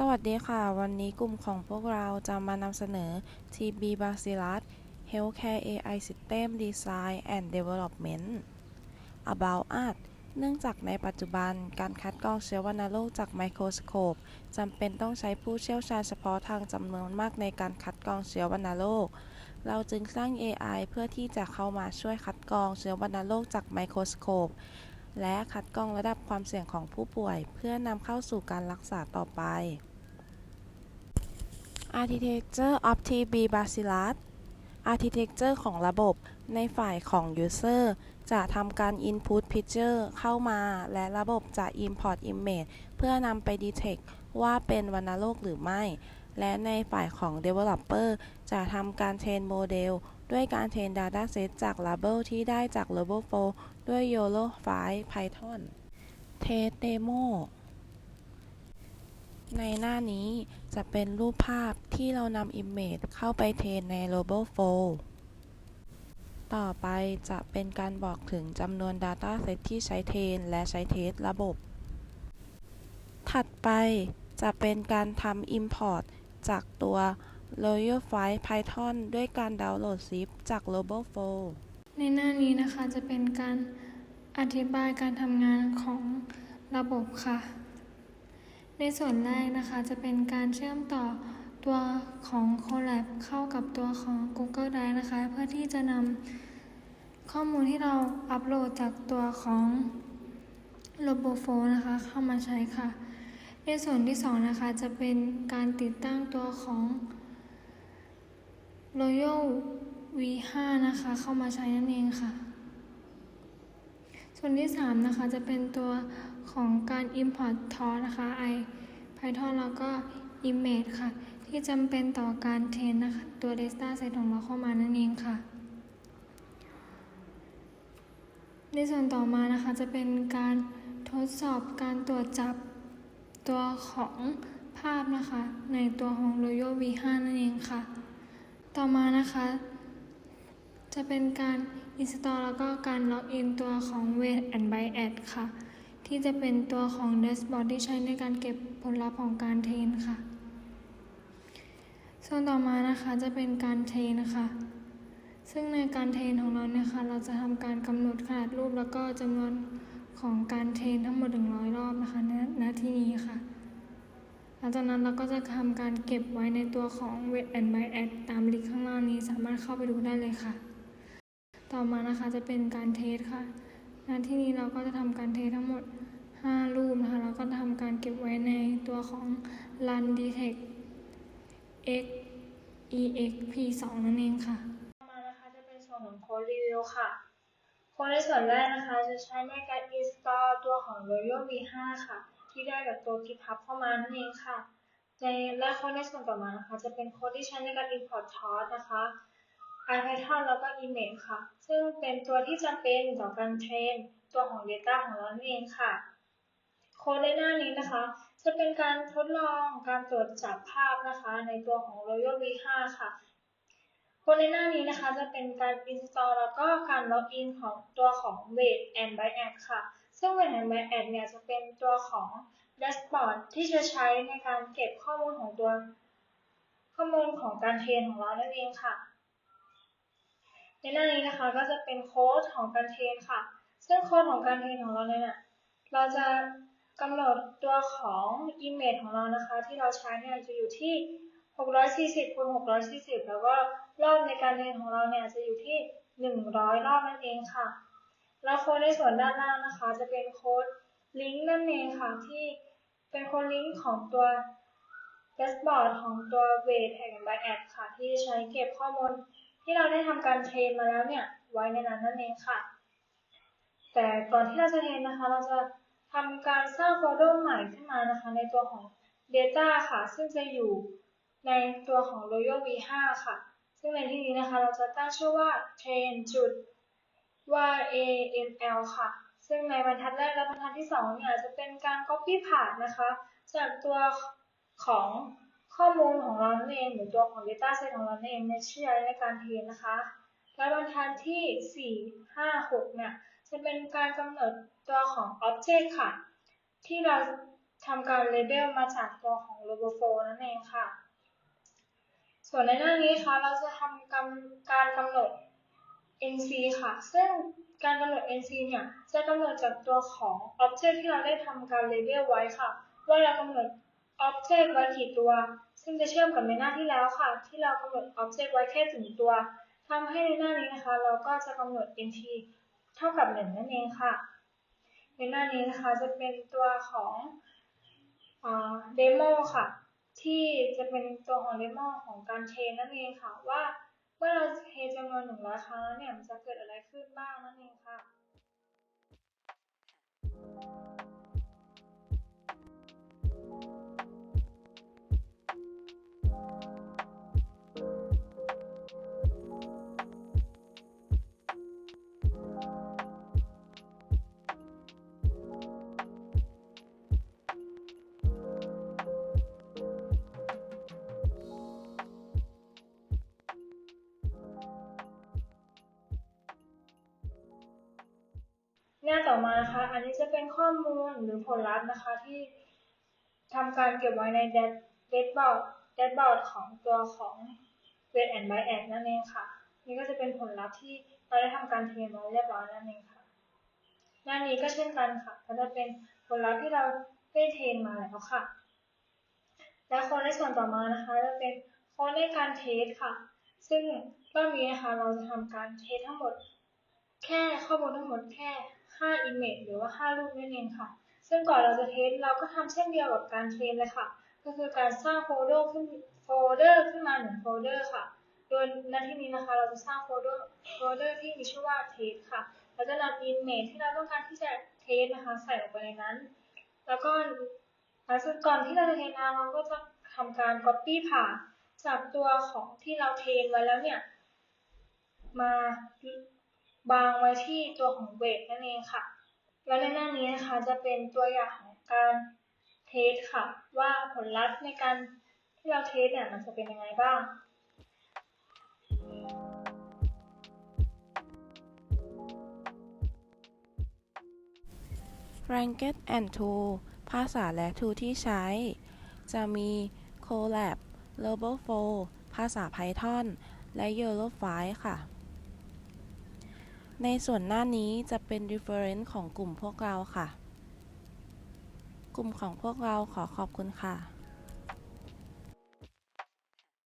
สวัสดีค่ะ วันนี้กลุ่มของพวกเราจะมานำเสนอ TB Bacillus Healthcare AI System Design and Development About Us เนื่องจากในปัจจุบันการคัดกรองเชื้อวัณโรคจากไมโครสโคปจำเป็นต้องใช้ผู้เชี่ยวชาญเฉพาะทางจำนวนมากในการคัดกรองเชื้อวัณโรค เราจึงสร้าง AI เพื่อที่จะเข้ามาช่วยคัดกรองเชื้อวัณโรคจากไมโครสโคป และคัดกรองระดับความเสี่ยงของผู้ป่วย เพื่อนำเข้าสู่การรักษาต่อไป Architecture of TB Bacillus Architecture ของระบบในฝ่ายของ User จะทำการ Input Picture เข้ามา และระบบจะ Import Image เพื่อนำไป Detect ว่าเป็นวัณโรคหรือไม่ และในฝ่ายของ Developer จะทำการเทรนโมเด้วยการเทรน Dataset จาก Label ที่ได้จาก Label 4ด้วย YOLO ไฟล์ Python Test Demo ในหน้านี้จะเป็นรูปภาพที่เรานำ Image เข้าไปเทรนใน Label 4ต่อไปจะเป็นการบอกถึงจำนวน Dataset ที่ใช้เทรนและใช้เทสระบบ ถัดไปจะเป็นการทำ Import จากตัว Royal File Python ด้วยการดาวน์โหลด zip จาก Global 4ในหน้านี้นะคะจะเป็นการอธิบายการทำงานของระบบค่ะ ในส่วนแรกนะคะจะเป็นการเชื่อมต่อตัวของ Colab เข้ากับตัวของ Google Drive นะคะ เพื่อที่จะนำข้อมูลที่เราอัปโหลดจากตัวของ r o b o f o นะคะ เข้ามาใช้ค่ะ ในส่วนที่สองนะคะจะเป็นการติดตั้งตัวของ Royal V5 นะคะ เข้ามาใช้นั่นเองค่ะ ส่วนที่ 3 นะคะ จะเป็นตัวของการ import t o r นะคะ i Python แล้วก็ image ค่ะ ที่จำเป็นต่อการเทรนนะคะ ตัว data set ของเราเข้ามานั่นเองค่ะ ในส่วนต่อมานะคะจะเป็นการทดสอบการตรวจจับตัวของภาพนะคะ ในตัวของ Royal V5 นั่นเองค่ะ ต่อมานะคะ จะเป็นการ install แล้วก็การ login ตัวของ Wait and by Ad ค่ะ ที่จะเป็นตัวของ dashboard ที่ใช้ในการเก็บผลลัพธ์ของการเทรนค่ะ ส่วนต่อมานะคะจะเป็นการเทรนค่ะ ซึ่งในการเทรนของเราเนี่ยค่ะเราจะทำการกำหนดขนาดรูปแล้วก็จำนวนของการเทรนทั้งหมด 100 รอบนะคะณณที่นี้ค่ะ ลังจากนั้นเราก็จะทำการเก็บไว้ในตัวของ Wait and Buy Ad ตามลิงก์ข้างล่างนี้สามารถเข้าไปดูได้เลยค่ะ ต่อมานะคะจะเป็นการเทสค่ะณที่นี้เราก็จะทำการเทสทั้งหมด 5 รูปนะคะแล้วก็ทำการเก็บไว้ในตัวของ Run Detect X EXP 2 นั่นเองค่ะต่อมานะคะจะเป็นส่วนของโค้ดรีวิวค่ะโค้ดในส่วนแรกนะคะจะใช้ในการ install ตัวของ Royal V5 ค่ะ ที่ได้จากตัว GitHub เข้ามานั่นเองค่ะ ในและโค้ดในส่วนต่อมานะคะ จะเป็นโค้ดที่ใช้ในการ import Torch นะคะ IPython แล้วก็ image ค่ะ ซึ่งเป็นตัวที่จำเป็นต่อการเทรนตัวของ Data ของเรานั่นเองค่ะ โค้ดในหน้านี้นะคะ จะเป็นการทดลองการตรวจจับภาพนะคะ ในตัวของ Royal V5 ค่ะโค้ดในหน้านี้นะคะจะเป็นการ install แล้วก็การ login ของตัวของ Wait and b y Ad ค่ะ ซึ่ง Wait and Buy Ad เนี่ยจะเป็นตัวของ dashboard ที่จะใช้ในการเก็บข้อมูลของตัวข้อมูลของการเทรนของเรานั่นเองค่ะ ในหน้านี้นะคะก็จะเป็นโค้ดของการเทรนค่ะ ซึ่งโค้ดของการเทรนของเราเนี่ยเราจะกำหนดตัวของ image ของเรานะคะ ที่เราใช้เนี่ยจะอยู่ที่ 640คูณ640 แล้วก็รอบในการเรียนของเราเนี่ยจะอยู่ที่ 100 รอบนั่นเองค่ะ แล้วโค้ดในส่วนด้านล่างนะคะ จะเป็นโค้ดลิงก์นั่นเองค่ะที่เป็นโค้ดลิงก์ของตัว dashboard ของตัว Weight and By Ad ค่ะ ที่ใช้เก็บข้อมูลที่เราได้ทำการเทรนมาแล้วเนี่ย ไว้ในนั้นนั่นเองค่ะ แต่ก่อนที่เราจะเทรนนะคะ เราจะทำการสร้างโฟลเดอร์ใหม่ขึ้นมานะคะ ในตัวของ Data ค่ะ ซึ่งจะอยู่ในตัวของ Royal V5 ค่ะ ซึ่งในที่นี้นะคะ เราจะตั้งชื่อว่า train จุด YAML ค่ะ ซึ่งในบรรทัดแรกและบรรทัดที่2เนี่ยจะเป็นการ copy ผ่านนะคะ จากตัวของข้อมูลของเรานั่นเองหรือตัวของ data set ของเรานั่นเองในที่ใช้ในการเทรนนะคะ และบรรทัดที่ 4 5 6 เนี่ยจะเป็นการกำหนดตัวของ object ค่ะ ที่เราทำการเลเบลมาจากตัวของ RoboFo นั่นเองค่ะ ส่วนในหน้านี้ค่ะเราจะทำการกำหนด NC ค่ะ ซึ่งการกำหนด NC เนี่ย จะกำหนดจากตัวของ Object ที่เราได้ทำการเลเบลไว้ค่ะ ว่าเรากำหนด Object ไว้กี่ตัว ซึ่งจะเชื่อมกับในหน้าที่แล้วค่ะ ที่เรากำหนด Object ไว้แค่ถึงตัวทำให้ในหน้านี้นะคะ เราก็จะกำหนด NT เท่ากับ 1 นั่นเองค่ะ ในหน้านี้นะคะจะเป็นตัวของเดโมค่ะ ที่จะเป็นตัวของเดโมของการเทรนนั่นเองค่ะว่า เมื่อเราเทจำนวนหนึ่งร้อยครั้งแล้วเนี่ยมันจะเกิดอะไรขึ้นบ้างนั่นเองค่ะ หน้าต่อมานะคะอันนี้จะเป็นข้อมูลหรือผลลัพธ์นะคะที่ทำการเก็บไว้ใน dashboard dashboard ของตัวของ weight and bias นั่นเองค่ะ นี่ก็จะเป็นผลลัพธ์ที่เราได้ทำการเทรนไว้เรียบร้อยนั่นเองค่ะหน้านี้ก็เช่นกันค่ะ ก็จะเป็นผลลัพธ์ที่เราได้เทรนมาแล้วค่ะ และค้ดในส่วนต่อมานะคะจะเป็นค้ดในการเทสค่ะ ซึ่งรอบนี้นะคะเราจะทำการเทสทั้งหมด แค่ข้อมูลทั้งหมดแค่ 5 image หรือว่า5รูปนั่นเองค่ะ ซึ่งก่อนเราจะเทสเราก็ทำเช่นเดียวกับการเทรนเลยค่ะ ก็คือการสร้างโฟลเดอร์ขึ้นโฟลเดอร์ขึ้นมาหนึ่งโฟลเดอร์ค่ะ โดยในที่นี้นะคะเราจะสร้างโฟลเดอร์โฟลเดอร์ที่มีชื่อว่าเทสค่ะ เราจะนำ image ที่เราต้องการที่จะเทสนะคะใส่ลงไปในนั้น แล้วก็หลังจากก่อนที่เราจะเทรนเราก็จะทำการ copy ผ่าจากตัวของที่เราเทรนไว้แล้วเนี่ย มา บางไว้ที่ตัวของเวทนั่นเองค่ะ แล้วในหน้านี้นะคะจะเป็นตัวอย่างของการเทสค่ะ ว่าผลลัพธ์ในการที่เราเทสเนี่ยมันจะเป็นยังไงบ้าง Ranked and Tool ภาษาและ Tool ที่ใช้ จะมี Colab RoboFlow ภาษา Python และ Eurofile ค่ะ ในส่วนหน้านี้จะเป็น reference ของกลุ่มพวกเราค่ะ กลุ่มของพวกเราขอขอบคุณค่ะ